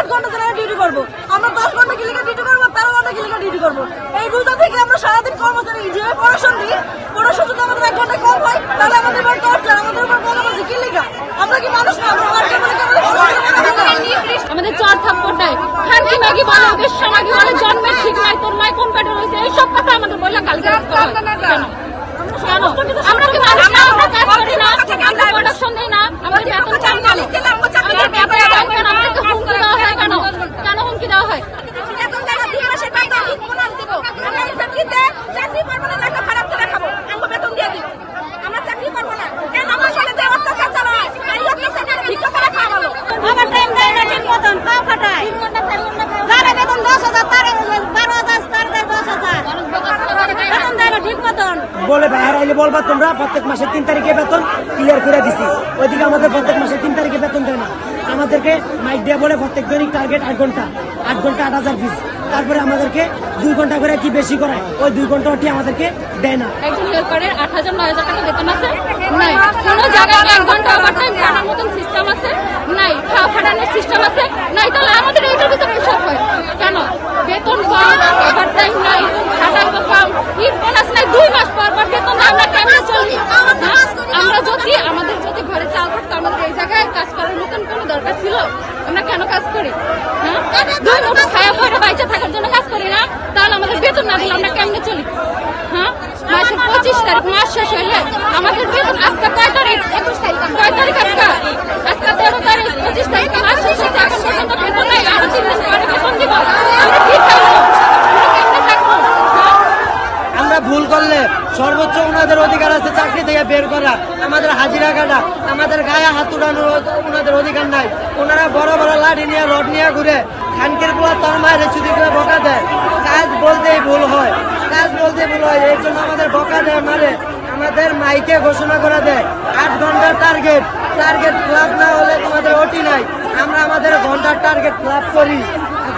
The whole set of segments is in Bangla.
আট ঘণ্টা জেলায় ডিউটি করব আমরা দশ ঘণ্টা কিলিকা ডিউটি করব তেরো ঘণ্টা কিলিকা ডিউটি করব এই রোজা থেকে আমরা সারাদিন কর্মচারী যে পড়াশোনা দিই পড়াশোনা যদি আমাদের এক ঘণ্টা কম হয় তাহলে আমাদের উপর টর্চার আমাদের উপর বলাবাজি কিলিকা আমরা কি মানুষ না আমরা আমাদের চর খানকি ম্যাগি বলে বলে জন্মের ঠিক নাই তোর মায় কোন পেটে রয়েছে এইসব কথা আমাদের বললে কালকে আমরা কি মানুষ না আমরা কাজ করি না আমরা প্রোডাকশন দিই না আমাদের বেতন চাই না আমাদের বেতন চাই কেন আমাদেরকে হুমকি দেওয়া হয় কেন কেন হুমকি দেওয়া হয় এখন টাকা দুই মাসের বেতন ঠিক বোনাস দিব আমরা এই চাকরিতে চাকরি করব না টাকা খারাপ করে খাব আমরা বেতন দিয়ে দিই আমরা চাকরি করব না কেন আমার সাথে যে অত্যাচার চালায় এই অত্যাচার ঠিক করে খাওয়া ভালো আমার টাইম দেয় না ঠিক মতন পা ফাটায় যারা বেতন দশ হাজার তার বারো হাজার তার দেয় দশ হাজার বেতন দেয় না ঠিক মতন বলে বাইরে আইলে বলবা তোমরা প্রত্যেক মাসে তিন তারিখে বেতন ক্লিয়ার করে দিছি। ওইদিকে আমাদের প্রত্যেক মাসে তিন তারিখে বেতন দেয় না। আমাদেরকে মাইক দিয়ে বলে প্রত্যেক দৈনিক টার্গেট আট ঘণ্টা। আট ঘণ্টা আট হাজার পিস তারপরে আমাদেরকে দুই ঘণ্টা করে কি বেশি করায় ওই দুই ঘণ্টা ওটি আমাদেরকে দেয় না। একজন হেল্পারের আট হাজার নয় হাজার টাকা বেতন আছে? নাই। কোনো জায়গায় এক ঘণ্টা ওভার টাইম খাটার মতন সিস্টেম আছে? নাই। খাটানোর সিস্টেম আছে? নাই। তাহলে আমাদের এইটার ভিতরে সব হয়? কেন? বেতন কম ওভার টাইম নাই খাটাইব কম ঈদ বোনাস নাই দুই মাস পর পর বেতন নাই, আমরা কেমনে চলি হ্যাঁ? আমরা যদি আমাদের যদি ঘরে চাল থাকতো আমাদের এই জায়গায় কাজ করার মতন কোনো দরকার ছিল আমরা কেন কাজ করি? হ্যাঁ? দুই মুঠো খায়া পরে বাইচে থাকার জন্য কাজ করি না তাহলে আমাদের বেতন না দিলে আমরা কেমনে চলি? হ্যাঁ? মাসের পঁচিশ তারিখ মাস শেষ হইলে আমাদের বেতন আজকে কয় তারিখ? একুশ তারিখ কয় তারিখ আজকে? আজকে তেরো তারিখ পঁচিশ তারিখ মাস শেষ হচ্ছে এখন পর্যন্ত বেতন নাই আরও তিন দিন পরে বেতন দিব। আমরা কি আমরা কেমনে থাকব? হ্যাঁ? আমরা ভুল করলে সর্বোচ্চ ওনাদের অধিকার আছে চাকরি থেকে বের করা আমাদের হাজিরা কাটা আমাদের গায়ে হাত উঠানোর ওনাদের অধিকার নাই ওনারা বড় বড় লাঠি নিয়ে রড নিয়ে ঘুরে। খানকের পোলা তার মায়ের চুরি করে বকা দেয়। কাজ বলতেই ভুল হয়। কাজ বলতেই ভুল হয়। এই জন্য আমাদের বকা দেয় মারে। আমাদের মাইকে ঘোষণা করে দেয়। আট ঘণ্টার টার্গেট টার্গেট ক্লাব না হলে তোমাদের ওটি নাই। আমরা আমাদের ঘণ্টার টার্গেট ক্লাব করি।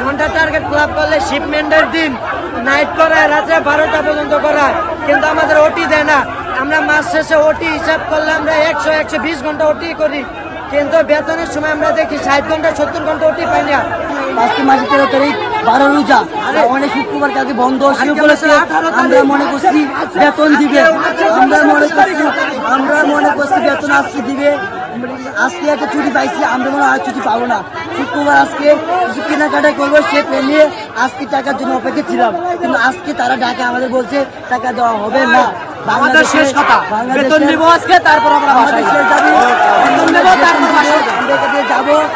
ঘণ্টার টার্গেট ক্লাব করলে শিপমেন্টের দিন। নাইট করায়, রাত্রে বারোটা পর্যন্ত করায়। কিন্তু আমাদের ওটি দেয় না। আমরা মাস শেষে ওটি হিসাব করলে আমরা একশো একশো বিশ ঘণ্টা ওটি করি। কিন্তু বেতনের সময় আমরা দেখি ষাট ঘণ্টা সত্তর ঘণ্টা ওটি পাই না। আজকে মাসের তেরো তারিখ বারো রোজা। অনেক শুক্রবার কালকে বন্ধ আমরা মনে করছি বেতন দিবে। আমরা মনে করছি আমরা মনে করছি বেতন আজকে দিবে। আজকে একটা ছুটি পাইছি আমরা মনে হয় আর ছুটি পাবো না। শুক্রবার আজকে কিছু কেনাকাটা করব সে পেলে আজকে টাকার জন্য অপেক্ষা ছিলাম। কিন্তু আজকে তারা ডাকে আমাদের বলছে টাকা দেওয়া হবে না। আমাদের শেষ কথা। বেতন নিব আজকে তারপর আমরা বাংলাদেশের দাবি নেব যাব।